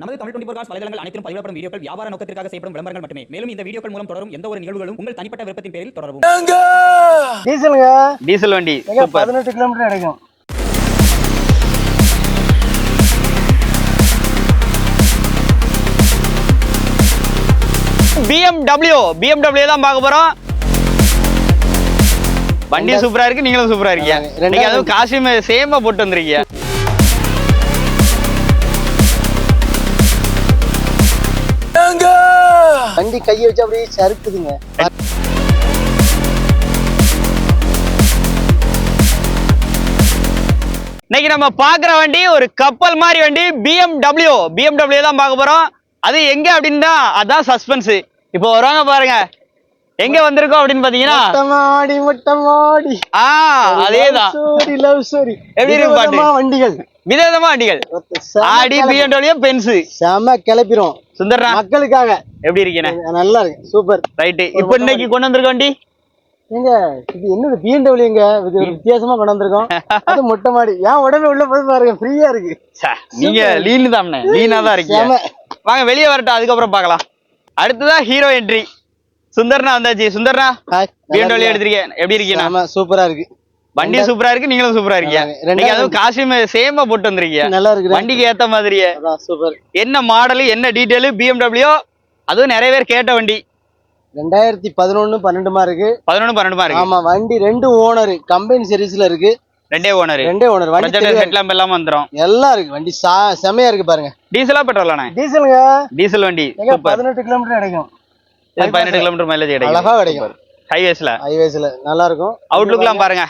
நமது Tamil twenty cos வலைதளங்கள் அனைத்தும் பதிவிடப்படும் வீடியோக்கள் வியாபார நோக்கத்திற்காக செய்யப்படும் விளம்பரங்கள் மட்டுமே. மேலும் இந்த வீடியோக்கள் மூலம் தொடரும் எந்த ஒரு நிகழ்வுகளும் உங்கள் தனிப்பட்ட விருப்பத்தின் பேரில் தொடரவும். டீசலுங்க. டீசல் வண்டி பதினெட்டு கிலோமீட்டர் கிடைக்கும். பிஎம்டபிள்யூ பிஎம்டபிள்யூ தான் பார்க்க போறோம். வண்டி சூப்பரா இருக்கு நீங்களும் சூப்பரா இருக்கீங்க. நீங்க அதுவும் காஸ்டியூம் சேமா போட்டு வந்திருக்கீங்க. வண்டி கையை வச்சு அப்படியே சறுக்குதுங்க. இன்னைக்கு நம்ம பாக்குற வண்டி ஒரு கப்பல் மாதிரி வண்டி பிஎம்டபிள்யூ பிஎம்டபிள்யூ தான் பார்க்க போறோம். அது எங்க அப்படின்னா அதான் சஸ்பென்ஸ் இப்போ வருவாங்க பாருங்க. எங்க வந்திருக்கோம் அப்படின்னு பாத்தீங்கன்னா முட்டமாடி முட்டமாடி. ஆ அதேதான். ஸ்டோரி லவ் ஸ்டோரி எப்படி இருக்கு பாட்டு? வண்டிகள். விதவிதமா வண்டிகள். ஆடி பிஎம்டபிள்யூ பென்சு. செம கிளப்பிரும். சுந்தர்னா மக்களுக்காக. எப்படி இருக்கீங்க? நல்லா இருக்கு சூப்பர். ரைட்டு இப்போ இன்னைக்கு கொண்டு வந்திருக்க வண்டி ஏங்க இது என்னது பிஎன்டபிள்யூங்க இது வித்தியாசமா கொண்டு வந்திருக்கோம். அது மொட்டை மாடி. ஏன் உடம்பு உள்ள போய் பாருங்க. ஃப்ரீயா இருக்கு. நீங்க லீனு தானே லீனா தான் இருக்கீங்க. வாங்க வெளியே வரட்டும். அதுக்கப்புறம் பார்க்கலாம். அடுத்ததா ஹீரோ என்ட்ரி சுந்தர்னா வந்தாச்சு. சுந்தர்னா ஹாய் பிஎம்டபிள்யூ எடுத்திருக்கேன். எப்படி இருக்கீங்க செம. சூப்பரா இருக்கு. வண்டி சூப்பரா இருக்கு நீங்களும் சூப்பரா இருக்கீங்க. நீங்க அதுவும் காஸ்டியூம் சேமா போட்டு வந்திருக்கீங்க. நல்லா இருக்கு வண்டிக்கு ஏத்த மாதிரியே. சூப்பர் என்ன மாடல் என்ன டீடைல் பிஎம்டபிள்யூ அதுவும் நிறைய பேர் கேட்ட வண்டி. ரெண்டாயிரத்தி பதினொன்னு பன்னெண்டுமா இருக்கு? பதினொன்று பன்னெண்டுமா இருக்கு. ஆமா வண்டி ரெண்டு ஓனர் கம்பெனி சீரிஸ்ல இருக்கு. ரெண்டே ஓனர் ரெண்டே ஓனர் வண்டி. ஹெட்லாம்ப் எல்லாம் வந்துரும். எல்லாம் இருக்கு வண்டி செமையா இருக்கு பாருங்க. டீசலா பெட்ரோலாண்ணே டீசலுங்க டீசல் வண்டி பதினெட்டு கிலோமீட்டர் கிடைக்கும். பதினெட்டு கிலோமீட்டர் மைலேஜ் கிடைக்கும். அழகா கிடைக்கும். ஹைவேஸ்ல ஹைவேஸ்ல நல்லா இருக்கும். அவுட்லுக்லாம் பாருங்க.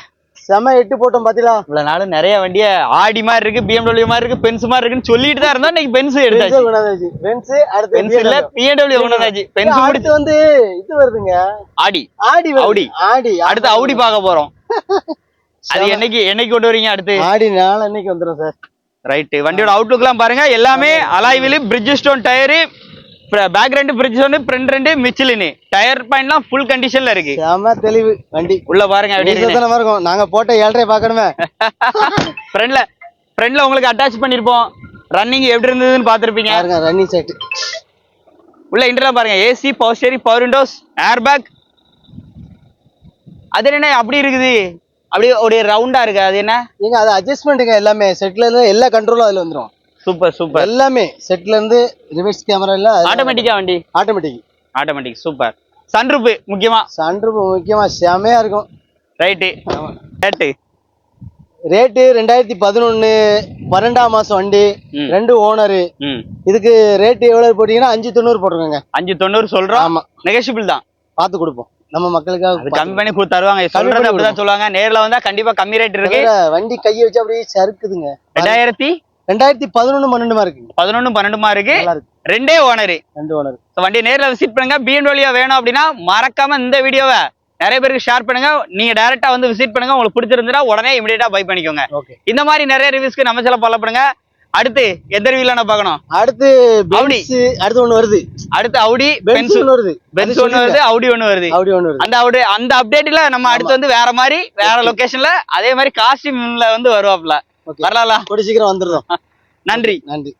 செம எட்டு போட்டோம் பாத்தீங்களா? இவ்வளவு நாள் நிறைய வண்டிய ஆடி மாதிரி இருக்கு பிஎம்டபிள்யூ மாதிரி இருக்கு பென்ஸ் மாதிரி இருக்குன்னு சொல்லிட்டு தான் இருந்தோம். இன்னைக்கு பென்ஸ் எடுத்தாச்சு. கொண்டாந்தாச்சு பென்ஸ் அடுத்து பென்ஸ் இல்ல பிஎம்டபிள்யூ வந்தாச்சு பென்ஸ் அடுத்து வந்து இது வருதுங்க. ஆடி. ஆடி. Audi. ஆடி. அடுத்து அவுடி பார்க்க போறோம். அது என்னைக்கு என்னைக்கு கொண்டு வரீங்க அடுத்து? ஆடி நாள் அன்னைக்கு வந்துடும் சார். ரைட் வண்டியோட அவுட்லுக்லாம் பாருங்க. எல்லாமே அலாய்வில் பிரிட்ஜ் ஸ்டோன் டயரு பேக் ரெண்டு பிரிட்ஜ் ஸ்டோன் ஃப்ரண்ட் ரெண்டு மிச்சிலின் டயர் பாயிண்ட்லாம் ஃபுல் கண்டிஷன்ல இருக்கு. செம தெளிவு. வண்டி. உள்ள பாருங்க நீசத்தனமா இருக்கும். நாங்க போட்ட ஏழரை பாக்கணுமே ஃப்ரண்ட்ல ஃப்ரண்ட்ல உங்களுக்கு அட்டாச் பண்ணிருப்போம். ரன்னிங் எப்படி இருந்ததுன்னு பாத்திருப்பீங்க பாருங்க ரன்னிங் செட் உள்ள இன்டர்லாம் பாருங்க. AC power steering power windows air bag அது என்ன அப்படி இருக்குது? அப்படியே ஒரு ரவுண்டா இருக்கு. அது என்ன? நீங்க அது அட்ஜஸ்ட்மெண்ட்டுங்க எல்லாமே. செட்ல எல்லா கண்ட்ரோலும் அதுல வந்துரும். சூப்பர் சூப்பர் எல்லாமே செட்ல இருந்து ரிவர்ஸ் கேமரா எல்லாம் ஆட்டோமேட்டிக்கா வண்டி? ஆட்டோமேட்டிக் ஆட்டோமேட்டிக் சூப்பர் சன்ரூப் முக்கியமா? சன்ரூப் முக்கியமா செமையா இருக்கும். ரைட்டு ரேட்டு ரேட்டு ரெண்டாயிரத்தி பதினொன்னு பன்னெண்டாம் மாசம் வண்டி. ரெண்டு ஓனரு. இதுக்கு ரேட் எவ்வளவு போட்டீங்கன்னா அஞ்சு தொண்ணூறு போட்டுருக்கோங்க. அஞ்சு தொண்ணூறு சொல்றோம்? ஆமா. நெகஷிபிள் தான். பார்த்து கொடுப்போம். நம்ம மக்களுக்காக கம்மி பண்ணி தருவாங்க. சொல்றது அப்படிதான் சொல்லுவாங்க. நேர்ல வந்தா கண்டிப்பா கம்மி ரேட் இருக்கு. வண்டி கையை வச்சு அப்படியே சறுக்குதுங்க. ரெண்டாயிரத்தி ரெண்டாயிரத்தி பதினொன்னு பன்னெண்டுமா இருக்குங்க. பதினொன்னு பன்னெண்டுமா இருக்கு. இருக்கு. ரெண்டே ஓனரு. ரெண்டு ஓனர். வண்டியை நேர்ல விசிட் பண்ணுங்க. பிஎன்டபிள்யூ வேணும் அப்படின்னா மறக்காம இந்த வீடியோவை நிறைய பேருக்கு ஷேர் பண்ணுங்க. நீங்க டைரக்டா வந்து விசிட் பண்ணுங்க. உங்களுக்கு பிடிச்சிருந்தா உடனே இமிடியேட்டா பை பண்ணிக்கோங்க. இந்த மாதிரி நிறைய ரிவ்யூஸ்க்கு நம்ம சேனல் ஃபாலோ பண்ணுங்க. அடுத்து எந்த ரிவ்யூல நான் பார்க்கணும்? அடுத்து. பென்ஸ் அடுத்து ஒண்ணு வருது. அடுத்து அவுடி பென்ஸ் ஒண்ணு வருது. பென்ஸ் ஒன்று வருது அவுடி ஒன்று வருது. அப்படி ஒண்ணு வருது. அந்த அவுடி அந்த அப்டேட்ல நம்ம அடுத்து வந்து வேற மாதிரி வேற லொகேஷன்ல அதே மாதிரி காஸ்டியூம்ல வந்து வருவாப்ல. வரலாம்ல. கூடி சீக்கிரம் வந்துடுறோம். நன்றி. நன்றி.